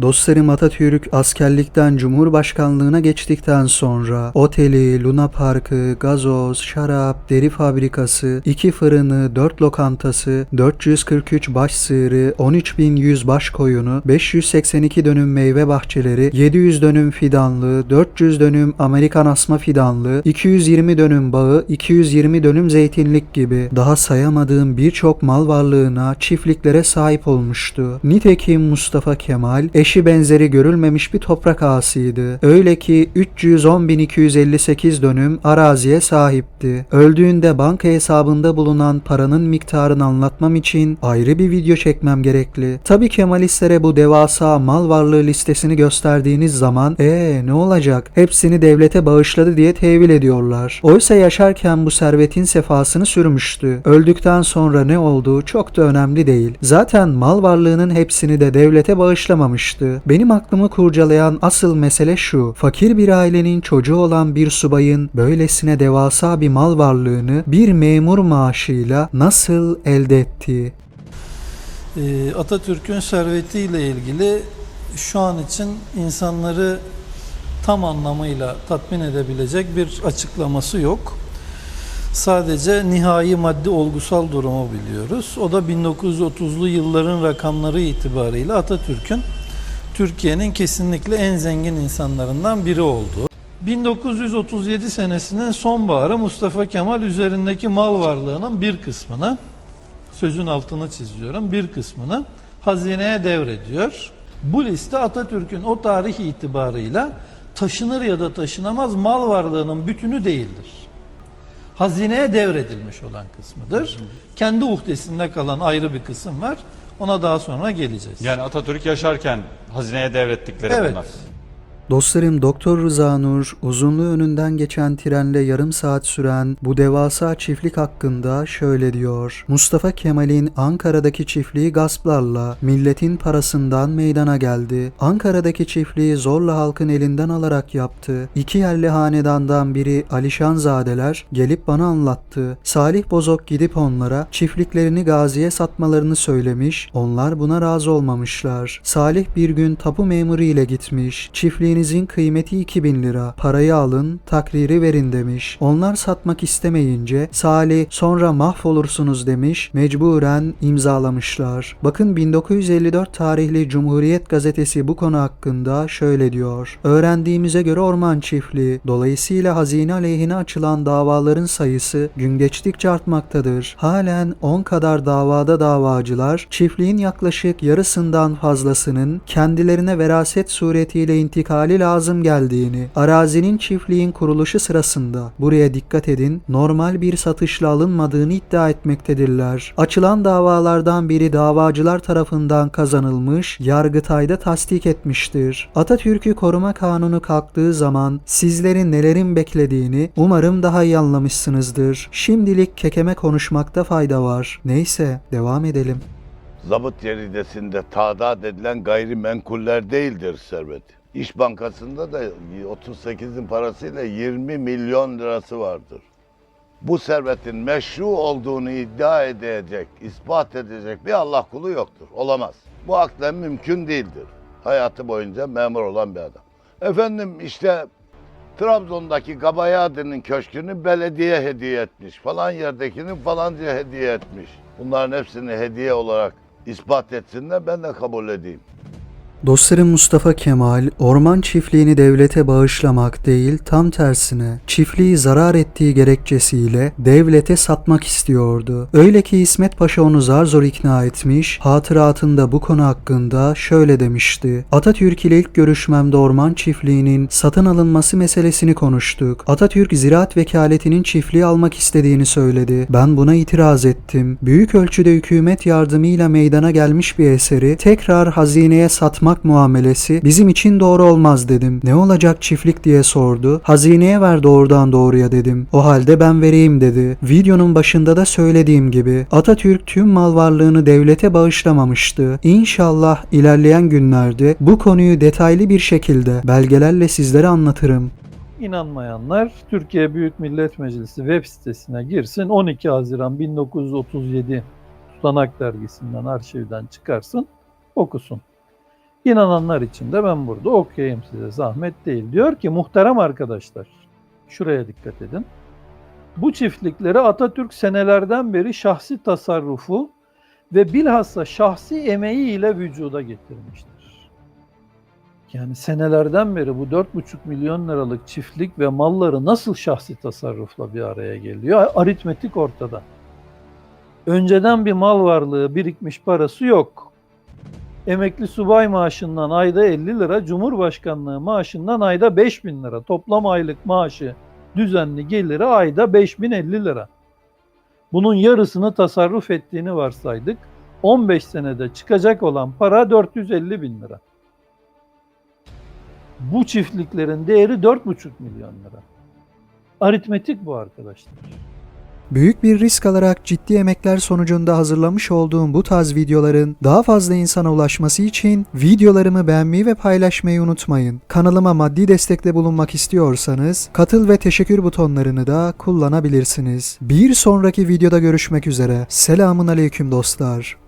Dostlarım Atatürk askerlikten Cumhurbaşkanlığına geçtikten sonra oteli, Luna Parkı, gazoz, şarap, deri fabrikası, iki fırını, 4 lokantası, 443 baş sığırı, 13.100 baş koyunu, 582 dönüm meyve bahçeleri, 700 dönüm fidanlı, 400 dönüm Amerikan asma fidanlı, 220 dönüm bağı, 220 dönüm zeytinlik gibi daha sayamadığım birçok mal varlığına, çiftliklere sahip olmuştu. Nitekim Mustafa Kemal eşi benzeri görülmemiş bir toprak ağasıydı. Öyle ki 310.258 dönüm araziye sahipti. Öldüğünde banka hesabında bulunan paranın miktarını anlatmam için ayrı bir video çekmem gerekli. Tabi Kemalistlere bu devasa mal varlığı listesini gösterdiğiniz zaman ee ne olacak hepsini devlete bağışladı diye tevil ediyorlar. Oysa yaşarken bu servetin sefasını sürmüştü. Öldükten sonra ne olduğu çok da önemli değil. Zaten mal varlığının hepsini de devlete bağışlamamıştı. Benim aklımı kurcalayan asıl mesele şu. Fakir bir ailenin çocuğu olan bir subayın böylesine devasa bir mal varlığını bir memur maaşıyla nasıl elde ettiği. Ee, Atatürk'ün servetiyle ilgili şu an için insanları tam anlamıyla tatmin edebilecek bir açıklaması yok. Sadece nihai maddi olgusal durumu biliyoruz. O da 1930'lu yılların rakamları itibarıyla Atatürk'ün Türkiye'nin kesinlikle en zengin insanlarından biri oldu. 1937 senesinin sonbaharı Mustafa Kemal üzerindeki mal varlığının bir kısmını sözün altını çiziyorum bir kısmını hazineye devrediyor. Bu liste Atatürk'ün o tarih itibarıyla taşınır ya da taşınamaz mal varlığının bütünü değildir. Hazineye devredilmiş olan kısmıdır. Kendi uhdesinde kalan ayrı bir kısım var. Ona daha sonra geleceğiz. Yani Atatürk yaşarken hazineye devrettikleri Evet. bunlar. Dostlarım Doktor Rıza Nur uzunluğu önünden geçen trenle yarım saat süren bu devasa çiftlik hakkında şöyle diyor. Mustafa Kemal'in Ankara'daki çiftliği gasplarla milletin parasından meydana geldi. Ankara'daki çiftliği zorla halkın elinden alarak yaptı. İki yerli hanedandan biri Alişanzadeler gelip bana anlattı. Salih Bozok gidip onlara çiftliklerini gaziye satmalarını söylemiş. Onlar buna razı olmamışlar. Salih bir gün tapu memuru ile gitmiş. Çiftliğinizin kıymeti 2000 lira. Parayı alın, takriri verin demiş. Onlar satmak istemeyince Salih sonra mahvolursunuz demiş. Mecburen imzalamışlar. Bakın 1954 tarihli Cumhuriyet gazetesi bu konu hakkında şöyle diyor. Öğrendiğimize göre orman çiftliği dolayısıyla hazine aleyhine açılan davaların sayısı gün geçtikçe artmaktadır. Halen 10 kadar davada davacılar çiftliğin yaklaşık yarısından fazlasının kendilerine veraset suretiyle intikali lazım geldiğini, arazinin çiftliğin kuruluşu sırasında buraya dikkat edin normal bir satışla alınmadığını iddia etmektedirler. Açılan davalardan biri davacılar tarafından kazanılmış, Yargıtay'da tasdik etmiştir. Atatürk'ü koruma kanunu kalktığı zaman sizlerin nelerin beklediğini umarım daha iyi anlamışsınızdır. Şimdilik kekeme konuşmakta fayda var. Neyse devam edelim. Zabıt ceridesinde tadat edilen gayrimenkuller değildir servet. İş Bankası'nda da 38'in parasıyla 20 milyon lirası vardır. Bu servetin meşru olduğunu iddia edecek, ispat edecek bir Allah kulu yoktur. Olamaz. Bu aklen mümkün değildir. Hayatı boyunca memur olan bir adam. Efendim işte Trabzon'daki Gabayadi'nin köşkünü belediye hediye etmiş. Falan yerdekini falanca hediye etmiş. Bunların hepsini hediye olarak ispat etsinler ben de kabul edeyim. Dostlarım Mustafa Kemal, orman çiftliğini devlete bağışlamak değil, tam tersine çiftliği zarar ettiği gerekçesiyle devlete satmak istiyordu. Öyle ki İsmet Paşa onu zar zor ikna etmiş, hatıratında bu konu hakkında şöyle demişti. Atatürk ile ilk görüşmemde orman çiftliğinin satın alınması meselesini konuştuk. Atatürk ziraat vekaletinin çiftliği almak istediğini söyledi. Ben buna itiraz ettim. Büyük ölçüde hükümet yardımıyla meydana gelmiş bir eseri tekrar hazineye satmak muamelesi bizim için doğru olmaz dedim. Ne olacak çiftlik diye sordu. Hazineye ver doğrudan doğruya dedim. O halde ben vereyim dedi. Videonun başında da söylediğim gibi Atatürk tüm mal varlığını devlete bağışlamamıştı. İnşallah ilerleyen günlerde bu konuyu detaylı bir şekilde belgelerle sizlere anlatırım. İnanmayanlar Türkiye Büyük Millet Meclisi web sitesine girsin. 12 Haziran 1937 Tutanak dergisinden arşivden çıkarsın, okusun. İnananlar için de ben burada okuyayım size zahmet değil. Diyor ki muhterem arkadaşlar şuraya dikkat edin. Bu çiftlikleri Atatürk senelerden beri şahsi tasarrufu ve bilhassa şahsi emeği ile vücuda getirmiştir. Yani senelerden beri bu 4,5 milyon liralık çiftlik ve malları nasıl şahsi tasarrufla bir araya geliyor? Aritmetik ortada. Önceden bir mal varlığı birikmiş parası yok. Emekli subay maaşından ayda 50 lira, Cumhurbaşkanlığı maaşından ayda 5000 lira. Toplam aylık maaşı düzenli geliri ayda 5050 lira. Bunun yarısını tasarruf ettiğini varsaydık. 15 senede çıkacak olan para 450 bin lira. Bu çiftliklerin değeri 4,5 milyon lira. Aritmetik bu arkadaşlar. Büyük bir risk alarak ciddi emekler sonucunda hazırlamış olduğum bu tarz videoların daha fazla insana ulaşması için videolarımı beğenmeyi ve paylaşmayı unutmayın. Kanalıma maddi destekte bulunmak istiyorsanız katıl ve teşekkür butonlarını da kullanabilirsiniz. Bir sonraki videoda görüşmek üzere. Selamun aleyküm dostlar.